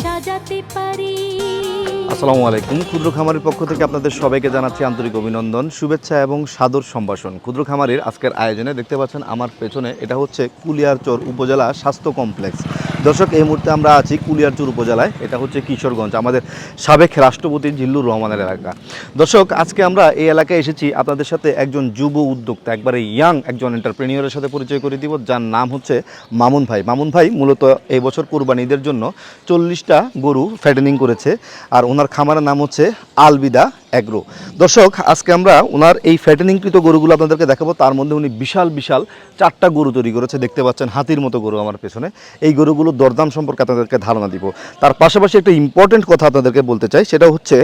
সাজাতে পারি। আসসালামু আলাইকুম। ক্ষুদ্র খামারের পক্ষ থেকে আপনাদের সবাইকে জানাচ্ছি আন্তরিক অভিনন্দন, শুভেচ্ছা এবং সাদর সম্ভাষণ। ক্ষুদ্র খামারের আজকের আয়োজনে দেখতে পাচ্ছেন আমার পেছনে এটা হচ্ছে কুলিয়ারচর উপজেলা স্বাস্থ্য কমপ্লেক্স। দর্শক, এই মুহূর্তে আমরা আছি কুলিয়ারচর উপজেলায়। এটা হচ্ছে কিশোরগঞ্জ, আমাদের সাবেক রাষ্ট্রপতি জিল্লুর রহমানের এলাকা। দর্শক, আজকে আমরা এই এলাকায় এসেছি আপনাদের সাথে একজন যুব উদ্যোক্তা, একবারে ইয়াং একজন এন্টারপ্রেনিয়রের সাথে পরিচয় করে দিব, যার নাম হচ্ছে মামুন ভাই। মামুন ভাই মূলত এই বছর কোরবানিদের জন্য চল্লিশটা গরু ফ্যাটেনিং করেছে, আর ওনার খামারের নাম হচ্ছে আলবিদা। অ্যাগ্রো দর্শক, আজকে আমরা ওনার এই ফ্যাটেনিংকৃত গরুগুলো আপনাদেরকে দেখাবো। তার মধ্যে উনি বিশাল বিশাল চারটা গরু তৈরি করেছে। দেখতে পাচ্ছেন হাতির মতো গরু আমার পেছনে। এই গরুগুলো দরদাম সম্পর্কে আপনাদেরকে ধারণা দিব। তার পাশাপাশি একটা ইম্পর্টেন্ট কথা আপনাদেরকে বলতে চাই, সেটা হচ্ছে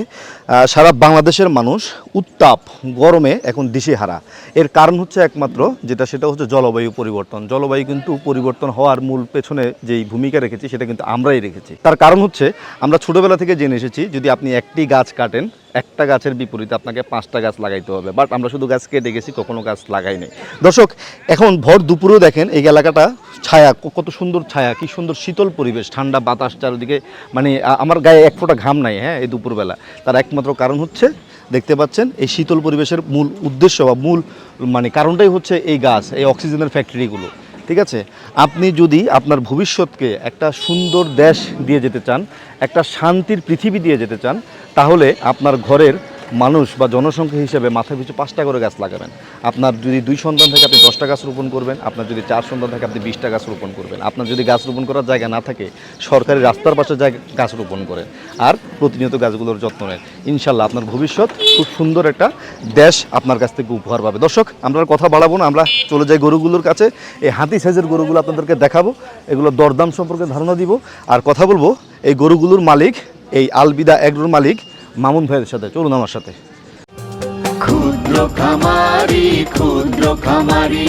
সারা বাংলাদেশের মানুষ উত্তাপ গরমে এখন দিশেহারা। এর কারণ হচ্ছে একমাত্র, যেটা সেটা হচ্ছে জলবায়ু পরিবর্তন। জলবায়ু কিন্তু পরিবর্তন হওয়ার মূল পেছনে যেই ভূমিকা রেখেছি, সেটা কিন্তু আমরাই রেখেছি। তার কারণ হচ্ছে, আমরা ছোটোবেলা থেকে জেনে এসেছি, যদি আপনি একটি গাছ কাটেন একটা গাছের বিপরীতে আপনাকে পাঁচটা গাছ লাগাইতে হবে বাট আমরা শুধু গাছ কেটে গেছি, কখনো গাছ লাগাই দর্শক, এখন ভর দুপুরেও দেখেন এই এলাকাটা ছায়া কত সুন্দর ছায়া, কি সুন্দর শীতল পরিবেশ, ঠান্ডা বাতাস চারিদিকে মানে আমার গায়ে এক ফোঁটা ঘাম নাই হ্যাঁ এই দুপুরবেলা। তার একমাত্র কারণ হচ্ছে, দেখতে পাচ্ছেন, এই শীতল পরিবেশের মূল উদ্দেশ্য বা মূল মানে কারণটাই হচ্ছে এই গাছ, এই অক্সিজেনের ফ্যাক্টরিগুলো, ঠিক আছে? আপনি যদি আপনার ভবিষ্যৎকে একটা সুন্দর দেশ দিয়ে যেতে চান, একটা শান্তির পৃথিবী দিয়ে যেতে চান তাহলে আপনার ঘরের মানুষ বা জনসংখ্যা হিসেবে মাথা পিছু পাঁচটা করে গাছ লাগাবেন। আপনার যদি দুই সন্তান থেকে, আপনি দশটা গাছ রোপণ করবেন। আপনার যদি চার সন্তান থাকে, আপনি বিশটা গাছ রোপণ করবেন। আপনার যদি গাছ রোপণ করার জায়গা না থাকে, সরকারি রাস্তার পাশে জায়গা, গাছ রোপণ করেন। আর প্রতিনিয়ত গাছগুলোর যত্ন নেন। ইনশাল্লাহ আপনার ভবিষ্যৎ খুব সুন্দর একটা দেশ আপনার কাছ থেকে উপহার পাবে। দর্শক, আমরা কথা বাড়াবো না। আমরা চলে যাই গরুগুলোর কাছে। এই হাতি সাইজের গরুগুলো আপনাদেরকে দেখাবো। এগুলো দরদাম সম্পর্কে ধারণা দিব। আর কথা বলব, এই গরুগুলোর মালিক এই আলবিদা এগ্রোর মালিক মামুন ভাইয়ের সাথে। চলুন আমার সাথে। ক্ষুদ্র খামারি ক্ষুদ্র খামারি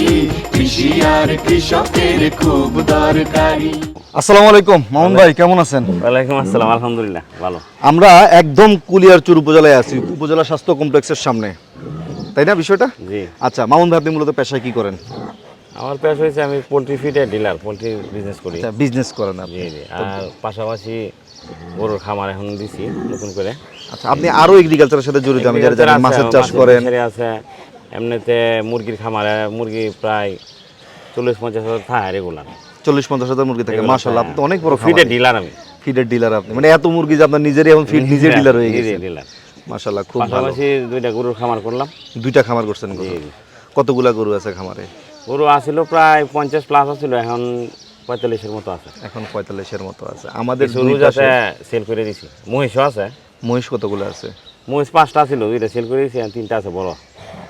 কৃষি আর কৃষকের খুব দরকারি। আসসালামু আলাইকুম মামুন ভাই কেমন আছেন? ওয়ালাইকুম আসসালাম আলহামদুলিল্লাহ ভালো। আমরা একদম কুলিয়ারচুর উপজেলায় আছি উপজেলা স্বাস্থ্য কমপ্লেক্সের সামনে। তাই না বিষয়টা? জি। আচ্ছা মামুন ভাই আপনি মূলত পেশায় কি করেন? আমার পেশ হয়েছে আমি পোলট্রি ফিডের ডিলার পোলট্রি বিজনেস করি। আচ্ছা বিজনেস করেন আপনি। জি জি আর পাশাপাশি গরুর খামার এখন দিছি নতুন করে। আচ্ছা আপনি আরও এগ্রিকালচারের সাথে জড়িত আমি যারা জানি মাছের চাষ করেন। আছে এমনিতে মুরগির খামারে মুরগি প্রায় চল্লিশ পঞ্চাশ হাজার থাকে রেগুলার চল্লিশ পঞ্চাশ হাজার মুরগি থাকে মাসাল্লাহ আপনি তো অনেক বড় ফিডের ডিলার আমি। ফিডের ডিলার আপনি। মানে এত মুরগি যে আপনার নিজেরই এখন ফিড নিজে ডিলার হয়ে গেছে। ডিলার মাসাল্লাহ খুব ভালো। দুইটা গরুর খামার করলাম। দুইটা খামার করছেন। কতগুলা গরু আছে খামারে? গরু আসছিল প্রায় পঞ্চাশ প্লাস আছিল এখন পঁয়তাল্লিশের মতো আছে। এখন পঁয়তাল্লিশের মতো আছে। আমাদের দুই আছে সেল করে দিছি। মহিষও আছে। মহিষ কতগুলো আছে? মহিষ পাঁচটা ছিল দুইটা সেল করে দিয়েছি আর তিনটা আছে বড়।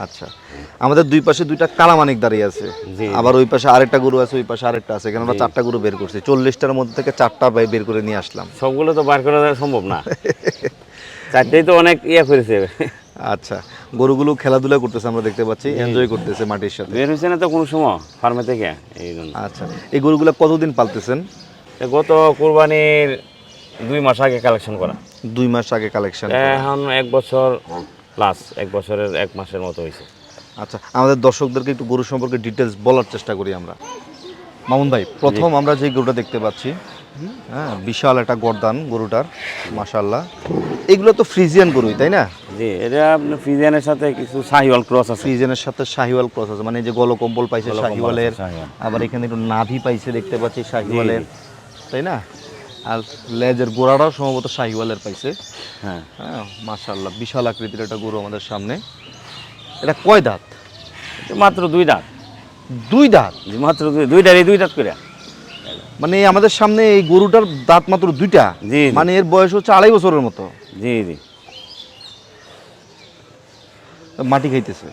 আচ্ছা। আমাদের দুই পাশে দুইটা কালামানিক দাঁড়িয়ে আছে। আবার ওই পাশে আরেকটা গরু আছে ওই পাশে আরেকটা আছে। এখানে আমরা চারটা গরু বের করছি। চল্লিশটার মধ্যে থেকে চারটা বের করে নিয়ে আসলাম। সবগুলো তো বার করা সম্ভব না। চারটেই তো অনেক ইয়ে করেছে। আচ্ছা গরুগুলো খেলাধুলা করতেছে আমরা দেখতে পাচ্ছি এনজয় করতেছে মাটির সাথে। বের হয়েছে না তো কোনো সময় ফার্মে থেকে? এই জন্য। আচ্ছা এই গরুগুলো কতদিন পালতেছেন? গত কোরবানির দুই মাস আগে কালেকশন করা। দুই মাস আগে কালেকশন এখন এক বছর প্লাস এক বছরের এক মাসের মতো হয়েছে। আচ্ছা আমাদের দর্শকদেরকে একটু গরু সম্পর্কে ডিটেলস বলার চেষ্টা করি আমরা। মামুন ভাই প্রথম আমরা যে গরুটা দেখতে পাচ্ছি হ্যাঁ বিশাল একটা গরদান গরুটার মাশাল্লাহ এগুলো তো ফ্রিজিয়ান গরুই তাই না? জি এটা আপনার ফ্রিজিয়ানের সাথে কিছু শাহিওয়াল ক্রস আছে। ফ্রিজেনের সাথে শাহিওয়াল ক্রস আছে মানে যে গলকম্বল পাইছে শাহিওয়ালের আবার এখানে একটু নাভি পাইছে দেখতে পাচ্ছি শাহিওয়ালের তাই না? আর লেজের গোড়াটাও সম্ভবত শাহিওয়ালের পাইছে। হ্যাঁ। হ্যাঁ মাশাল্লাহ বিশাল আকৃতির একটা গরু আমাদের সামনে। এটা কয় দাঁত? মাত্র দুই দাঁত। দুই দাঁত? মাত্র দুই দুইটারই দুই দাঁত করে। মানে আমাদের সামনে এই গরুটার দাঁত মাত্র দুইটা। মানে এর বয়স হচ্ছে আড়াই বছরের মতো। জি জি। মাটি খাইতেছে।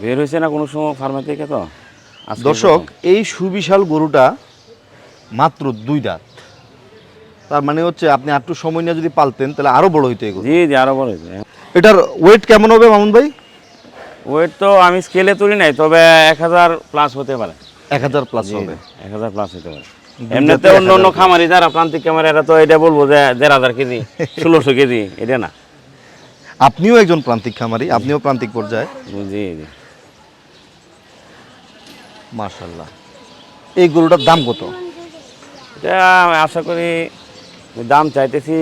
বের হয়েছে না কোনো সময় ফার্মে থেকে তো? দর্শক এই সুবিশাল গরুটা মাত্র দুই দাঁত। তার মানে হচ্ছে আপনি একটু সময় নিয়ে যদি পালতেন তাহলে আরও বড় হইতো এগুলো জি জি আরও বড় হয়েছে এটার ওয়েট কেমন হবে মামুন ভাই? ওয়েট তো আমি স্কেলে তুলি নাই তবে এক হাজার প্লাস হতে পারে। এক হাজার প্লাস হবে। এক হাজার প্লাস হতে পারে। এমনিতে অন্য অন্য খামারি যারা প্রান্তিক খামারি এরা তো এটা বলব যে দেড় হাজার কেজি ষোলোশো কেজি এটা না। আপনিও একজন প্রান্তিক খামারি আপনিও প্রান্তিক পর্যায়ে। জি জি। মার্শাল্লাহ এই গরুটার দাম কত? এটা আমি আশা করি দাম চাইতেছি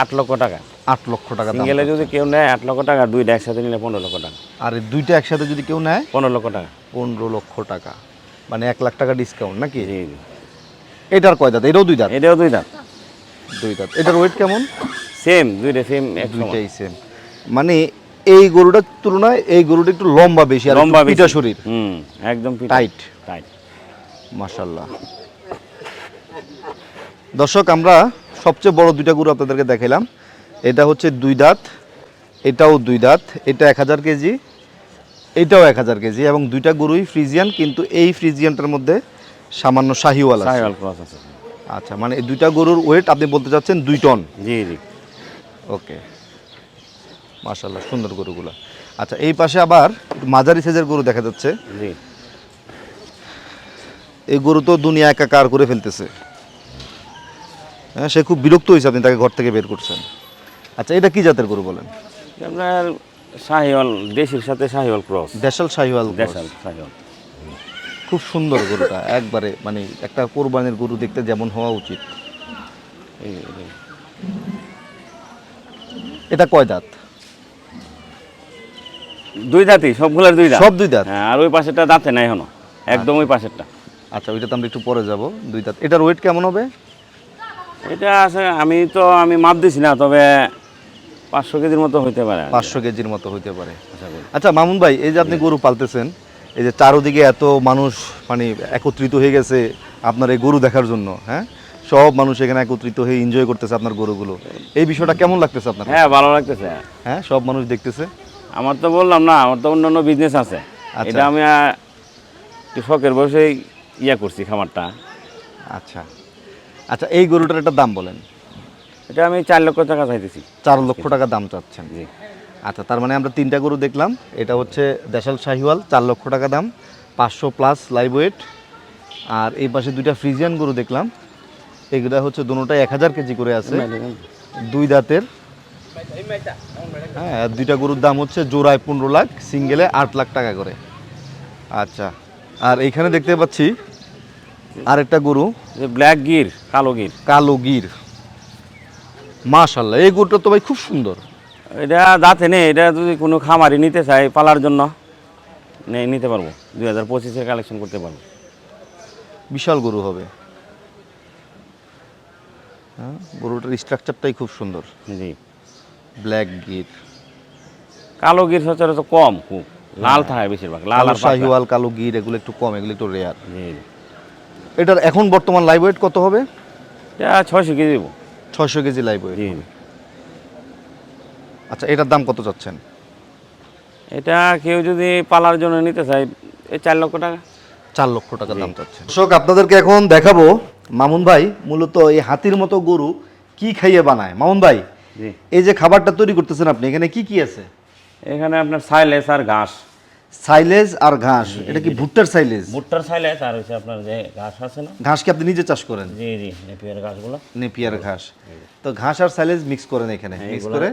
আট লক্ষ টাকা। আট লক্ষ টাকা সিঙ্গেলে যদি কেউ নেয় আট লক্ষ টাকা দুইটা একসাথে নিলে পনেরো লক্ষ টাকা। আর দুইটা একসাথে যদি কেউ নেয়? পনেরো লক্ষ টাকা। পনেরো লক্ষ টাকা। মানে এক লাখ টাকা ডিসকাউন্ট নাকি? এটার কয় দাঁত? এটাও দুই দাঁত? এটাও দুই দাম দুই দাঁত। এটার ওয়েট কেমন? সেম দুইটা সেম। দুইটাই সেম মানে এই গরুটার তুলনায় এই গরুটা একটু লম্বা বেশি আর লম্বা বেশি। শরীর। হুম একদম টাইট টাইট মাশাল্লাহ দর্শক আমরা সবচেয়ে বড় দুইটা গরু আপনাদেরকে দেখাইলাম। এটা হচ্ছে দুই দাঁত এটাও দুই দাঁত এটা এক হাজার কেজি এটাও এক হাজার কেজি এবং দুইটা গরুই ফ্রিজিয়ান কিন্তু এই ফ্রিজিয়ানটার মধ্যে সামান্য শাহিওয়াল আছে। সাইওয়াল ক্রস আছে। আচ্ছা মানে এই দুইটা গরুর ওয়েট আপনি বলতে চাচ্ছেন দুই টন? জি জি। ওকে মাশাল্লাহ সুন্দর গরুগুলো। আচ্ছা এই পাশে আবার মাঝারি সাইজের গরু দেখা যাচ্ছে। জি। এই গরু তো দুনিয়া একাকার করে ফেলতেছে। হ্যাঁ সে খুব বিরক্ত হয়েছে আপনি তাকে ঘর থেকে বের করছেন। আচ্ছা এটা কি জাতের গরু বলেন? আপনার শাহিওয়াল দেশির সাথে শাহিওয়াল ক্রস দেশাল শাহিওয়াল। দেশাল শাহিওয়াল। খুব সুন্দর গরুটা একবারে মানে একটা কোরবানির গরু দেখতে যেমন হওয়া উচিত। এটা কয় দাঁত? দুই দাঁতই সবগুলোর দুই দাঁত। সব দুই দাঁত? হ্যাঁ আর ওই পাশেরটা দাঁতে নাই এখনও। একদম ওই পাশেরটা। আচ্ছা ওইটা তো আমরা একটু পরে যাব দুই দাঁত। এটার ওয়েট কেমন হবে? এটা আছে আমি তো আমি মাপ দিছি না তবে পাঁচশো কেজির মতো হইতে পারে পাঁচশো কেজির মতো হইতে পারে। আচ্ছা মামুন ভাই এই যে আপনি গরু পালতেছেন এই যে চারোদিকে এত মানুষ মানে একত্রিত হয়ে গেছে আপনার এই গরু দেখার জন্য হ্যাঁ? সব মানুষ এখানে একত্রিত হয়ে এনজয় করতেছে আপনার গরুগুলো। এই বিষয়টা কেমন লাগতেছে আপনার হ্যাঁ ভালো লাগতেছে। হ্যাঁ সব মানুষ দেখতেছে? আমার তো বললাম না আমার তো অন্যান্য বিজনেস আছে। আচ্ছা। এটা আমি শখের বসেই ইয়া করছি খামারটা। আচ্ছা। আচ্ছা এই গরুটার একটা দাম বলেন। এটা আমি চার লক্ষ টাকা চাইতেছি। চার লক্ষ টাকা দাম চাচ্ছেন। জি। আচ্ছা তার মানে আমরা তিনটা গরু দেখলাম। এটা হচ্ছে দেশাল শাহিওয়াল চার লক্ষ টাকা দাম পাঁচশো প্লাস লাইভ ওয়েট আর এই পাশে দুইটা ফ্রিজিয়ান গরু দেখলাম। এগুলা হচ্ছে দুটোটাই এক হাজার কেজি করে আছে। দুই দাঁতের। হ্যাঁ দুইটা গরুর দাম হচ্ছে জোড়ায় পনেরো লাখ সিঙ্গেলে আট লাখ টাকা করে। আচ্ছা আর এইখানে দেখতে পাচ্ছি আরেকটা গরু। যে ব্ল্যাক গির কালো গির। কালো গির। মাশাল্লাহ এই গরুটা তো ভাই খুব সুন্দর। এটা দাঁতে নেই এটা যদি কোনো খামারি নিতে চায় পালার জন্য নে নিতে পারব। দুই হাজার পঁচিশে কালেকশন করতে পারব। বিশাল গরু হবে। হ্যাঁ গরুটার স্ট্রাকচারটাই খুব সুন্দর। জি। ব্ল্যাক গির। কালো গির সচরাচর কম খুব লাল থাকে বেশিরভাগ লাল আর শাহিওয়াল কালো গির এগুলো একটু কম এগুলো একটু রেয়ার। এটার এখন বর্তমান লাইভ ওয়েট কত হবে? এটা ছয়শো কেজি দেবো। ছয়শো কেজি লাইভ ওয়েট আচ্ছা এটার দাম কত চাচ্ছেন? এটা কেউ যদি পালার জন্য নিতে চায় এই চার লক্ষ টাকা। চার লক্ষ টাকা দাম চাচ্ছেন। দর্শক আপনাদেরকে এখন দেখাবো মামুন ভাই মূলত এই হাতির মতো গরু কি খাইয়ে বানায়। মামুন ভাই এই যে খাবারটা তৈরি করতেছেন আপনি এখানে কি কি আছে? এখানে আপনার সাইলেস আর ঘাস। সাইলেজ আর ঘাস এটা কি ভুট্টার সাইলেজ ভুট্টার সাইলেস আর হচ্ছে আপনার যে ঘাস আছে না? ঘাস কি আপনি নিজে চাষ করেন? জি জি নেপিয়ার ঘাসগুলো। নেপিয়ার ঘাস। তো ঘাস আর সাইলেজ মিক্স করেন এখানে মিক্স করে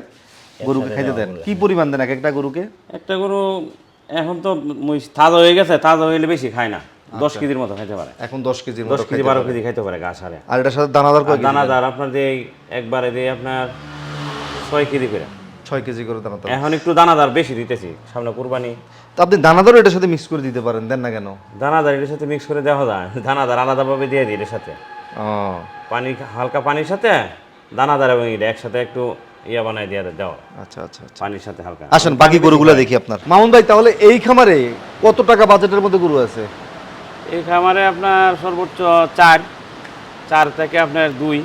গরুকে খাইতে দেন। কি পরিমাণ দেন এক একটা গরুকে? একটা গরু এখন তো তাজা হয়ে গেছে তাজা হইলে বেশি খায় না। দশ কেজির মতো খাইতে পারে। এখন দশ কেজি দশ কেজি বারো কেজি খাইতে পারে ঘাস আরে। আর এটার সাথে দানাদার দানাদার আপনার দিয়ে একবারে যে আপনার ছয় কেজি করে। ছয় কেজি করে দানাদার এখন একটু দানাদার বেশি দিতেছি সামনে কুরবানি। তো আপনি দানাদারও এটার সাথে মিক্স করে দিতে পারেন দেন না কেন? দানাদার এটার সাথে মিক্স করে দেওয়া যায়। দানাদার আলাদাভাবে দিয়ে দিই এর সাথে। ও। পানি হালকা পানির সাথে দানাদার এবং এটা একসাথে একটু ইয়া বানাই দিয়ে দাও আচ্ছা আচ্ছা আচ্ছা। পানির সাথে হালকা। আসেন বাকি গরুগুলো দেখি আপনার। মামুন ভাই তাহলে এই খামারে কত টাকা বাজেটের মধ্যে গরু আছে? এই খামারে আপনার সর্বোচ্চ চার। চার থেকে আপনার দুই।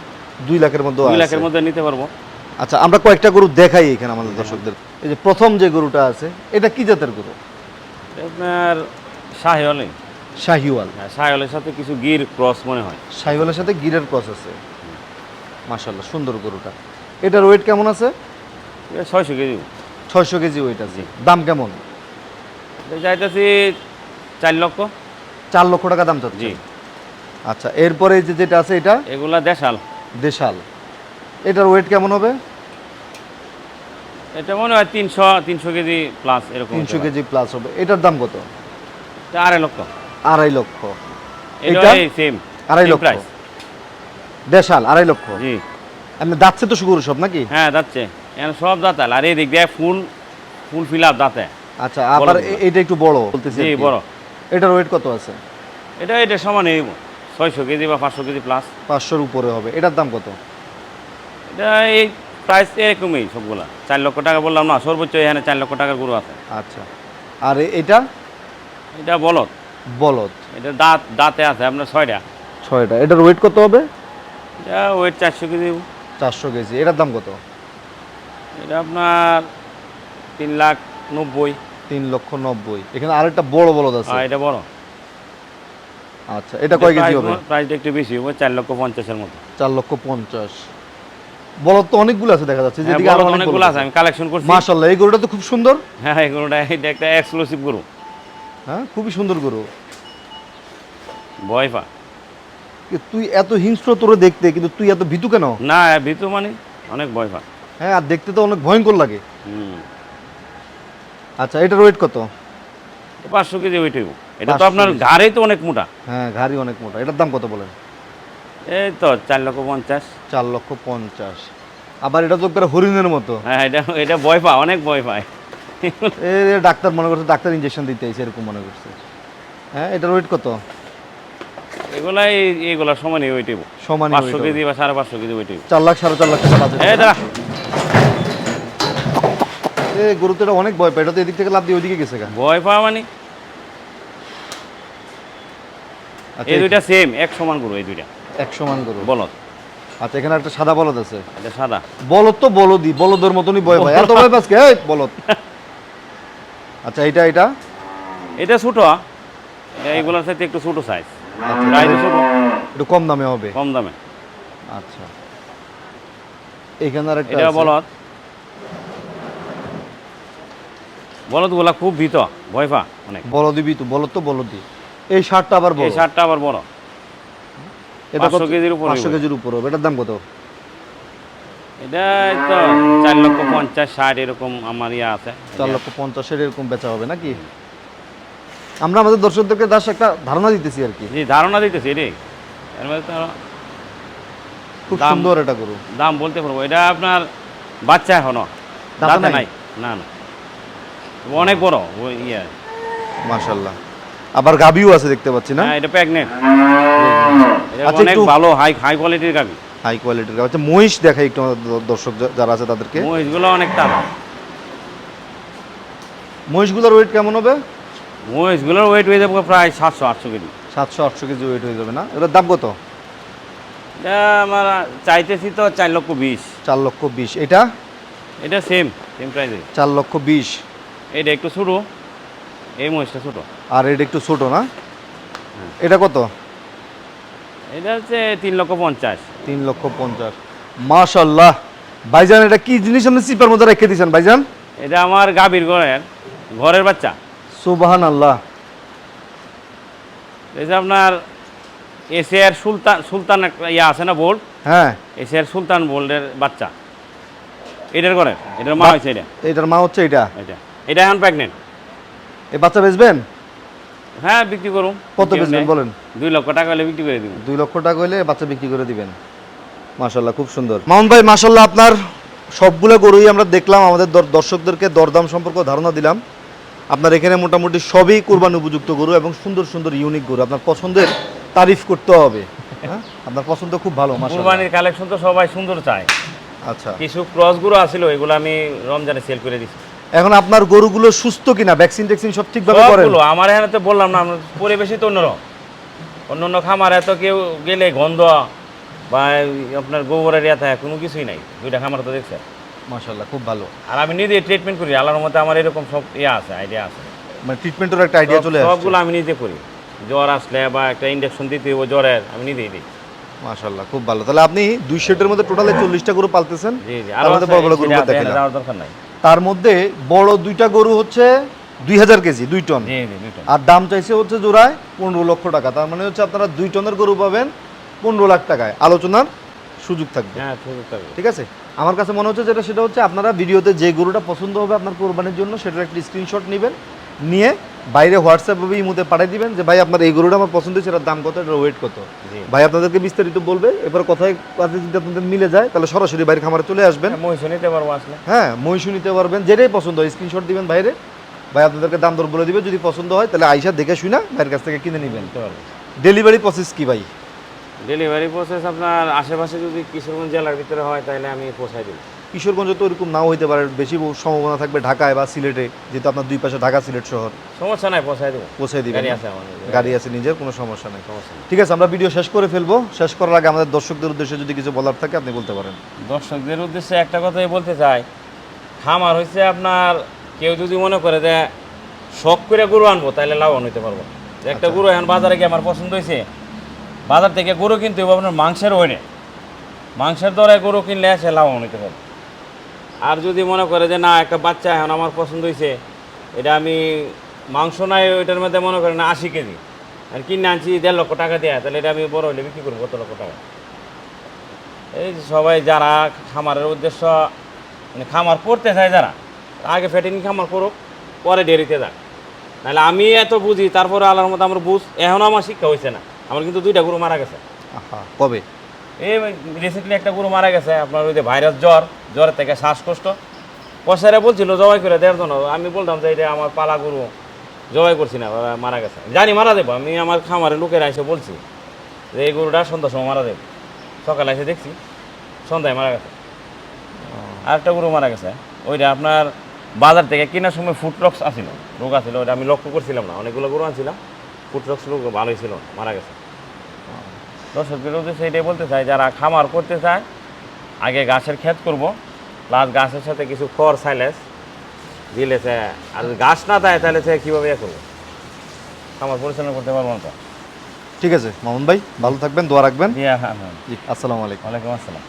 দুই লাখের মধ্যে দুই লাখের মধ্যে নিতে পারব। আচ্ছা আমরা কয়েকটা গরু দেখাই এখানে আমাদের দর্শকদের। এই যে প্রথম যে গরুটা আছে এটা কি জাতের গরু? আপনার শাহিওয়ালে। শাহিওয়াল। হ্যাঁ শাহিওয়ালের সাথে কিছু গির ক্রস মনে হয়। শাহিওয়ালের সাথে গিরের ক্রস আছে। মাশাল্লাহ সুন্দর গরুটা। এটার ওয়েট কেমন আছে? ছয়শো কেজি। ছয়শো কেজি ওয়েট আছে। দাম কেমন? চাইতেছি চার লক্ষ। চার লক্ষ টাকা দাম চাচ্ছি জি। আচ্ছা এরপরে যে যেটা আছে এটা? এগুলা দেশাল। দেশাল। এটার ওয়েট কেমন হবে? এটা মনে হয় তিনশো তিনশো কেজি প্লাস এরকম তিনশো কেজি প্লাস হবে। এটার দাম কত? আড়াই লক্ষ। আড়াই লক্ষ। এটা? সেম আড়াই লক্ষ। দেশাল আড়াই লক্ষ? জি। আপনি দাচ্ছে তো সব নাকি? হ্যাঁ যাচ্ছে এখন সব দাঁতাল। আর এদিক দিয়ে ফুল ফুল ফিল আপ দাঁতে। আচ্ছা আবার এটা একটু বড় বলতেছি জি বড়। এটার ওয়েট কত আছে? এটা এটা সমানই ছয়শো কেজি বা পাঁচশো কেজি প্লাস পাঁচশোর উপরে হবে। এটার দাম কত? এই প্রাইস এরকমই সবগুলা। চার লক্ষ টাকা বললাম না সর্বোচ্চ এখানে চার লক্ষ টাকার গরু আছে। আচ্ছা। আর এটা? এটা বলদ। বলদ। এটা দাঁত দাঁতে আছে আপনার ছয়টা। ছয়টা। এটার ওয়েট কত হবে? এটা ওয়েট চারশো কেজি। চারশো কেজি। এটার দাম কত? এটা আপনার তিন লাখ নব্বই। তিন লক্ষ নব্বই। এখানে আরেকটা বড় বলদ আছে। আর এটা বড়। আচ্ছা এটা কয় কেজি হবে? প্রাইসটা একটু বেশি হবে চার লক্ষ পঞ্চাশের মতো। চার লক্ষ পঞ্চাশ। বলদ তো অনেকগুলো আছে দেখা যাচ্ছে হ্যাঁ, যেদিকে আরও অনেক অনেকগুলো আছে। আমি কালেকশন করছি। মাশাল্লাহ এই গরুটা তো খুব সুন্দর। হ্যাঁ এই গরুটা এটা একটা এক্সক্লুসিভ গরু। হ্যাঁ খুবই সুন্দর গরু। কি তুই এত হিংস্র তোরে দেখতে কিন্তু তুই এত ভীতু কেন? না ভিতু মানে অনেক ভয় পা হ্যাঁ আর দেখতে তো অনেক ভয়ঙ্কর লাগে। হুম। আচ্ছা এটার ওয়েট কত? পাঁচশো কেজি হইব। এটা তো আপনার। ঘাড়েই তো অনেক মোটা। হ্যাঁ ঘাড়ি অনেক মোটা। এটার দাম কত বলেন? এই তো চার লক্ষ পঞ্চাশ। চার লক্ষ পঞ্চাশ। আবার এটা তো হরিণের মতো। হ্যাঁ এটা এটা ভয় পা অনেক ভয় পায়। ডাক্তার মনে করছে ডাক্তার ইঞ্জেকশন দিতে এসে এরকম মনে করছে। হ্যাঁ এটার ওয়েট কত? এগুলা এই- সমানই ওইট হইব সমানই পাঁচশো কেজি বা সাড়ে পাঁচশো কেজি হইব। চার লাখ সাড়ে চার লাখ টাকা দাঁড়া। এ গরু তো এটা অনেক ভয় পায় এটা তো এদিক থেকে লাভ দিয়ে ওইদিকে গেছে ভয় পাওয়া মানে? আচ্ছা এই দুইটা সেম এক সমান গরু এই দুইটা। এক সমান গরু। বলদ। আচ্ছা এখানে একটা সাদা বলদ আছে। এটা সাদা। বলদ তো বলদই বলদের মতনই ভয় পায় এত ভয় এই বলদ। আচ্ছা এটা এটা এটা ছোট এইগুলোর সাথে একটু ছোট সাইজ ছোট। একটু কম দামে হবে। কম দামে। আচ্ছা। এখানে আর একটা এটা। বলদ। বলদগুলা খুব ভীত ভয় পা অনেক। বলদি বিতু বলদ তো বলদি এই শার্টটা আবার বড় এই শার্টটা আবার বড়। এটা 500 কেজির উপর পাঁচশো হইবে। কেজির উপর হবে। এটার দাম কত? এটা তো চার লক্ষ পঞ্চাশ ষাট এরকম আমার ইয়ে আছে। চার লক্ষ পঞ্চাশের এরকম বেচা হবে নাকি? আমরা আমাদের দর্শকদেরকে দাস একটা ধারণা দিতেছি আর কি। জি ধারণা দিতেছি রে এর মধ্যে তো খুব সুন্দর এটা গরু। দাম বলতে পারব এটা আপনার বাচ্চা এখনও দাঁতে নাই? না না। অনেক বড় ইয়ে। মাশাল্লাহ আবার গাবিও আছে দেখতে পাচ্ছি না? হ্যাঁ এটা প্রেগনেন্ট আচ্ছা, একটু- ভালো হাই হাই কোয়ালিটির গাবি। হাই কোয়ালিটির গাবি। আচ্ছা মহিষ দেখাই একটু দর্শক যারা আছে তাদেরকে। মহিষগুলো অনেক টানা। মহিষগুলোর ওয়েট কেমন হবে? মহিষগুলোর ওয়েট হয়ে যাবে প্রায় সাতশো আটশো কেজি। সাতশো আটশো কেজি ওয়েট হয়ে যাবে না? এটার দাম কত? এটা আমার চাইতেছি তো চার লক্ষ বিশ। চার লক্ষ বিশ। এটা? এটা সেম সেম প্রাইসে চার লক্ষ বিশ। এটা একটু ছোটো। এই মহিষটা ছোটো। আর এটা একটু ছোট না? এটা কত? এটা হচ্ছে তিন লক্ষ পঞ্চাশ। তিন লক্ষ পঞ্চাশ। মাশাল্লাহ ভাইজান এটা কি জিনিস আপনি সিপার মধ্যে রেখে দিয়েছেন ভাইজান? এটা আমার গাভীর ঘরের ঘরের বাচ্চা। সুবাহান আল্লাহ এটা আপনার এশিয়ার সুলতান সুলতান ইয়ে আছে না বোল্ড? হ্যাঁ। এশিয়ার সুলতান বোল্ডের বাচ্চা। এটার ঘরে এটার মা হয়েছে এটা। এটার মা হচ্ছে এটা? এটা এটা এখন প্রেগনেন্ট এই বাচ্চা বেচবেন? হ্যাঁ বিক্রি করুন। কত বেচবেন বলেন? দুই লক্ষ টাকা হলে বিক্রি করে দিব। দুই লক্ষ টাকা হলে বাচ্চা বিক্রি করে দিবেন। মাশাল্লাহ খুব সুন্দর। মামুন ভাই মাশাল্লাহ আপনার সবগুলো গরুই আমরা দেখলাম আমাদের দর্শকদেরকে দরদাম সম্পর্কে ধারণা দিলাম। আপনার এখানে মোটামুটি সবই কোরবানি উপযুক্ত গরু এবং সুন্দর সুন্দর ইউনিক গরু। আপনার পছন্দের তারিফ করতে হবে। হ্যাঁ? আপনার পছন্দ খুব ভালো কুরবানির কালেকশন তো সবাই সুন্দর চায়। আচ্ছা। কিছু ক্রসগুলো আছিল এগুলো আমি রমজানে সেল করে দিচ্ছি এখন আপনার গরুগুলো সুস্থ কিনা? ভ্যাকসিন ট্যাকসিন সব ঠিকভাবে করেন? সবগুলো। আমার এখানে তো বললাম না আমার পরিবেশই তো অন্যরকম। অন্য অন্য খামার এত কেউ গেলে গন্ধ বা আপনার গোবরের ইয়া থাকে কোনো কিছুই নাই। দুইটা খামার তো দেখছে মাশাল্লাহ খুব ভালো। আর আমি নিজে ট্রিটমেন্ট করি আল্লাহর মধ্যে আমার এরকম সব ইয়ে আছে আইডিয়া আছে। মানে ট্রিটমেন্টের একটা আইডিয়া চলে আসছে। সবগুলো আমি নিজে করি। জ্বর আসলে বা একটা ইঞ্জেকশন দিতে হইব জ্বরের আমি নিজেই দিই। মাশাল্লাহ খুব ভালো। তাহলে আপনি দুই শেটের মধ্যে টোটালে চল্লিশটা গরু পালতেছেন? জি জি। তার মধ্যে বড় বড় গরু দেখেন দরকার নাই। তার মধ্যে বড় দুইটা গরু হচ্ছে দুই হাজার কেজি দুই টন। আর দাম চাইছে হচ্ছে জোড়ায় পনেরো লক্ষ টাকা। তার মানে হচ্ছে আপনারা দুই টনের গরু পাবেন পনেরো লাখ টাকায়। আলোচনার সুযোগ থাকবে। হ্যাঁ সুযোগ থাকবে। ঠিক আছে? আমার কাছে মনে হচ্ছে যেটা সেটা হচ্ছে আপনারা ভিডিওতে যে গরুটা পছন্দ হবে আপনার কোরবানির জন্য সেটার একটা স্ক্রিনশট নেবেন। নিয়ে বাইরে হোয়াটসঅ্যাপে ইমুতে পাঠিয়ে দিবেন যে ভাই আপনার এই গরুটা আমার পছন্দ হয়েছে এটার দাম কত এটার ওয়েট কত? ভাই আপনাদেরকে বিস্তারিত বলবে। এবার কথায় কাজে যদি আপনাদের মিলে যায় তাহলে সরাসরি বাইরে খামারে চলে আসবেন। মহিষ নিতে পারব আসলে। হ্যাঁ মহিষু নিতে পারবেন। যেটাই পছন্দ হয় স্ক্রিনশট দিবেন বাইরে। ভাই আপনাদেরকে দাম দর বলে দিবে। যদি পছন্দ হয় তাহলে আইসা দেখে শুনা ভাইয়ের কাছ থেকে কিনে নেবেন। ডেলিভারি প্রসেস কি ভাই? ডেলিভারি প্রসেস আপনার আশেপাশে যদি কিশোরগঞ্জ জেলার ভিতরে হয় তাহলে আমি পৌঁছাই দিব। কিশোরগঞ্জে তো এরকম নাও হইতে পারে বেশি সম্ভাবনা থাকবে ঢাকায় বা সিলেটে যেহেতু আপনার দুই পাশে ঢাকা সিলেট শহর। সমস্যা নাই পৌঁছাই দেবো। পৌঁছে দিবেন গাড়ি আছে নিজের। কোনো সমস্যা নেই। ঠিক আছে আমরা ভিডিও শেষ করে ফেলব। শেষ করার আগে আমাদের দর্শকদের উদ্দেশ্যে যদি কিছু বলার থাকে আপনি বলতে পারেন। দর্শকদের উদ্দেশ্যে একটা কথাই বলতে চাই। খামার হচ্ছে আপনার কেউ যদি মনে করে যে শখ করে গরু আনব তাহলে লাভবান হইতে পারব। একটা গরু এখন বাজারে গিয়ে আমার পছন্দ হয়েছে বাজার থেকে গরু কিনতে হবে আপনার মাংসের ওইনে মাংসের দরে গরু কিনলে সে লাভবান হইতে পারবে। আর যদি মনে করে যে, না, একটা বাচ্চা এখন আমার পছন্দ হয়েছে এটা আমি মাংস নাই, ওইটার মধ্যে মনে করেন আশি কেজি। আর কিনে আনছি, দেড় লক্ষ টাকা দেয়া, তাহলে এটা আমি বড় হলে বিক্রি করব, কত লক্ষ টাকা? এই সবাই যারা খামারের উদ্দেশ্য মানে খামার করতে চায় যারা, আগে ফেটিং খামার করুক, পরে ডেরিতে যাক। নাহলে আমি এত বুঝি, তারপরে আল্লাহর মতো আমার বুঝ এখনও আমার শিক্ষা হয়েছে না। আমার কিন্তু দুইটা গরু মারা গেছে। কবে? এই রিসেন্টলি একটা গরু মারা গেছে আপনার ওই যে ভাইরাস জ্বর জ্বরের থেকে শ্বাসকষ্ট। পয়সারা বলছিল জবাই করে দেওয়ার জন্য। আমি বলতাম যে এটা আমার পালা গরু জবাই করছি না মারা গেছে। জানি মারা দেবো আমি আমার খামারে লোকেরা এসে বলছি যে এই গরুটা সন্ধ্যার সময় মারা দেবো সকালে এসে দেখছি সন্ধ্যায় মারা গেছে। আরেকটা গরু মারা গেছে ওইটা আপনার বাজার থেকে কেনার সময় ফুটরক্স আসছিল রোগ আসছিল ওইটা আমি লক্ষ্য করছিলাম না অনেকগুলো গরু আনছিলাম ফুটরক্স রোগ ভালোই ছিল মারা গেছে। দর্শকদের উদ্দেশ্যে এটাই বলতে চাই যারা খামার করতে চায় আগে গাছের ক্ষেত করব প্লাস গাছের সাথে কিছু খড় সাইলেস দিলে সে আর যদি গাছ না দেয় তাহলে সে কীভাবে ইয়ে করব? খামার পরিচালনা করতে পারব না তো। ঠিক আছে মামুন ভাই ভালো থাকবেন দোয়া রাখবেন। হ্যাঁ হ্যাঁ হ্যাঁ আসসালামু আলাইকুম। ওয়ালাইকুম আসসালাম।